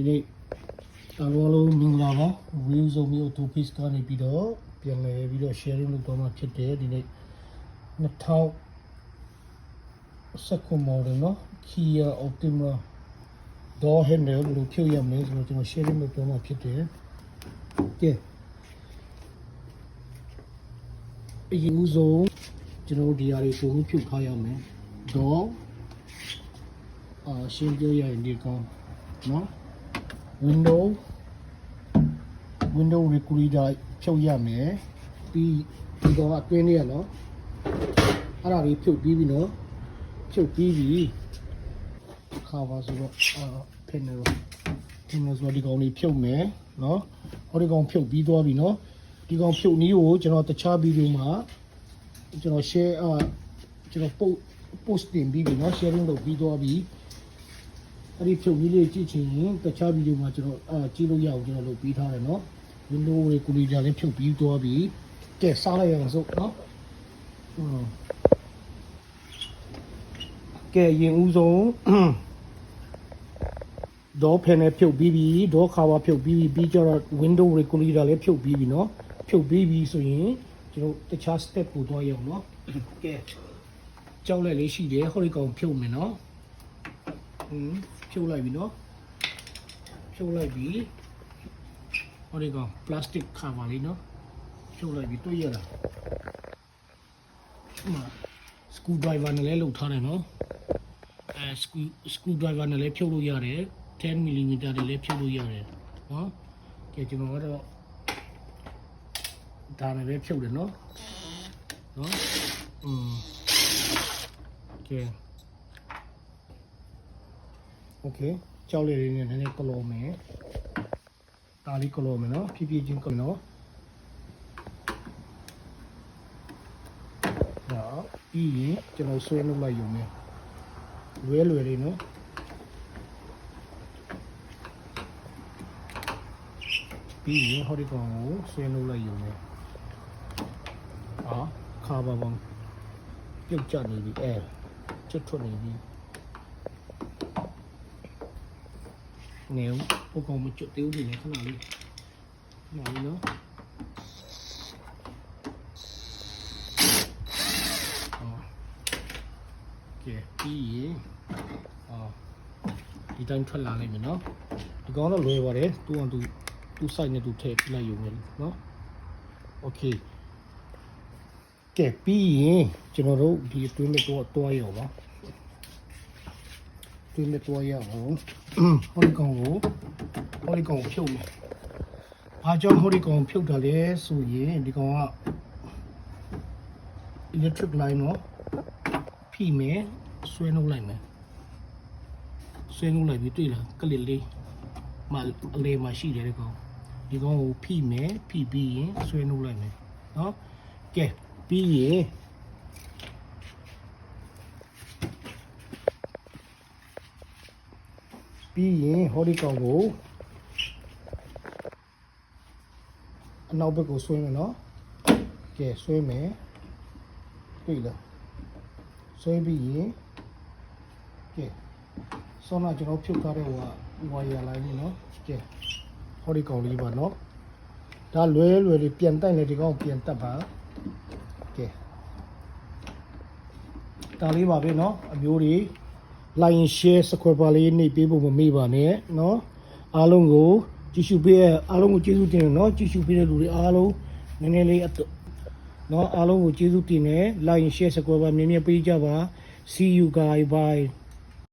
ဒီနေ့အားလုံးမင်္ဂလာပါ view ဆိုမျိုး two piece ကနေပြီးတော့ပြန်လည်ပြီးတော့ sharing လုပ်သွားမှာဖြစ်တယ်ဒီနေ့2000စက္ကူမော်ဒယ်နော် Kia Optima door handle လို့ဖြုတ်ရမယ်ဆိုတော့ကျွန်တော် sharing လုပ်သွားမှာဖြစ်တယ်ကဲအရင်ဦးဆုံးကျွန်တော်ဒီနေရာလေးပုံဖြုတ်ထားရမယ် door အာရှင်းပြရရင်ဒီကောင်နော် window window recruiter ဖြုတ်ရမယ်ပြီးဒီကောင်ကအတွင်းလေးရနော်အဲ့ဒါလေးဖြုတ်ပြီးပြီနော်ဖြုတ်ပြီးပြီခါပါဆိုတော့အာဖင်နေတော့ဒီလိုဆိုဒီကောင်လေးဖြုတ်မယ်နော်ဟောဒီကောင်ဖြုတ်ပြီးသွားပြီနော်ဒီကောင်ဖြုတ်နည်းကိုကျွန်တော်တခြားဗီဒီယိုမှာကျွန်တော် share အာကျွန်တော် post post တင်ပြီးပြီနော် sharing လုပ်ပြီးသွားပြီ အဲ့ဒီဖြုတ်ကြီးလေးကြည့်ချင်ရင်တခြားဗီဒီယိုမှာကျွန်တော်အာကြည့်လို့ရအောင်ကျွန်တော်လုပ်ပြီးထားတယ်နော် window လေးကိုလီဂျာလေးဖြုတ်ပြီးသွားပြီကဲစားလိုက်ရအောင်စို့နော်อืมကဲရင်ဦးဆုံးဒေါဖယ်နဲ့ဖြုတ်ပြီးပြီဒေါခါဝါဖြုတ်ပြီးပြီပြီးကြတော့ window regulator လေးဖြုတ်ပြီးပြီနော်ဖြုတ်ပြီးပြီဆိုရင်ကျွန်တော်တခြား step ကိုသွားရအောင်နော်ကဲကြောက်လက်လေးရှိတယ်ဟိုဒီကောင်ဖြုတ်မယ်နော် อืมဖြုတ်လိုက်ပြီเนาะဖြုတ်လိုက်ပြီဟောဒီကောင်ပလတ်စတစ်ခါပါလေးเนาะဖြုတ်လိုက်ပြီတွေ့ရလားဟိုစကူဒရိုင်ဗာနဲ့လည်းလုပ်ထားတယ်เนาะအဲစကူစကူဒရိုင်ဗာနဲ့လည်းဖြုတ်လို့ရတယ်10 mm တွေလည်းဖြုတ်လို့ရတယ်เนาะကဲကျွန်တော်ကတော့ဒါနဲ့လည်းဖြုတ်တယ်เนาะเนาะอืมကဲ โอเคကြောက်လေးလေးနဲ့နည်းနည်းကလောမယ်ဒါလေးကလောမယ်နော်ဖြည်းဖြည်းချင်းကလောဒါပြီးရင်ကျွန်တော်ဆွဲလုပ်လိုက်ရုံနဲ့လွဲလွယ်လေးနော်ပြီးရင်ဟောဒီကောင်ကိုဆွဲလုပ်လိုက်ရုံနဲ့အာခါပါပေါင်းပြုတ်ကျနေပြီအဲကျွတ်ထွက်နေပြီ နေဦးဟိုကောင်မကျွတ်သေးဘူးလေခဏလေးခဏလေးနော်အော်ကဲပြီးရင်အော်ဒီတိုင်းထွက်လာလိုက်မယ်နော်ဒီကောင်တော့လွယ်ပါတယ်သူ့အောင်သူသူ့ site နဲ့သူထည့်ပြလိုက်ရုံပဲနော်โอเคကဲပြီးရင်ကျွန်တော်တို့ဒီအတွင်းနဲ့တော့တွားရအောင်ပါ သွေးမသွားရအောင်ဟောဒီကောင်ကိုဟောဒီကောင်ဖြုတ်မယ်။ဘာကြောင့်ဟောဒီကောင်ဖြုတ်တာလဲဆိုရင်ဒီကောင်က electric line တော့ဖိမယ်ဆွဲနှုတ်လိုက်မယ်။ဆွဲနှုတ်လိုက်ပြီးတွေ့လားကလစ်လေးမအလေမှာရှိတယ်ဒီကောင်။ဒီကောင်ကိုဖိမယ်ဖိပြီးရင်ဆွဲနှုတ်လိုက်မယ်။နော်။ကဲပြီးရင် ပြီးရင်ဟောဒီကောင်ကိုအနောက်ဘက်ကိုဆွဲမယ်နော်ကဲဆွဲမယ်တွေ့လားဆွဲပြီးရင်ကဲဆောင်းလာကျွန်တော်ဖြုတ်ထားတဲ့ဟိုကဝါယာလိုင်းလေးနော်ကဲဟောဒီကောင်လေးပါနော်ဒါလွဲလွယ်လေးပြန်တိုက်နေဒီကောင်ပြန်တက်ပါကဲဒါလေးပါပဲနော်အမျိုးတွေ like share subscribe လေးနှိပ်ပေးဖို့မမေ့ပါနဲ့เนาะအားလုံးကိုကြည့်ရှုပေးရအားလုံးကိုကျေးဇူးတင်တယ်เนาะကြည့်ရှုပေးတဲ့လူတွေအားလုံးနည်းနည်းလေးအတော့เนาะအားလုံးကိုကျေးဇူးတင်တယ် like share subscribe မြင်မြင်ပေးကြပါ see you guys bye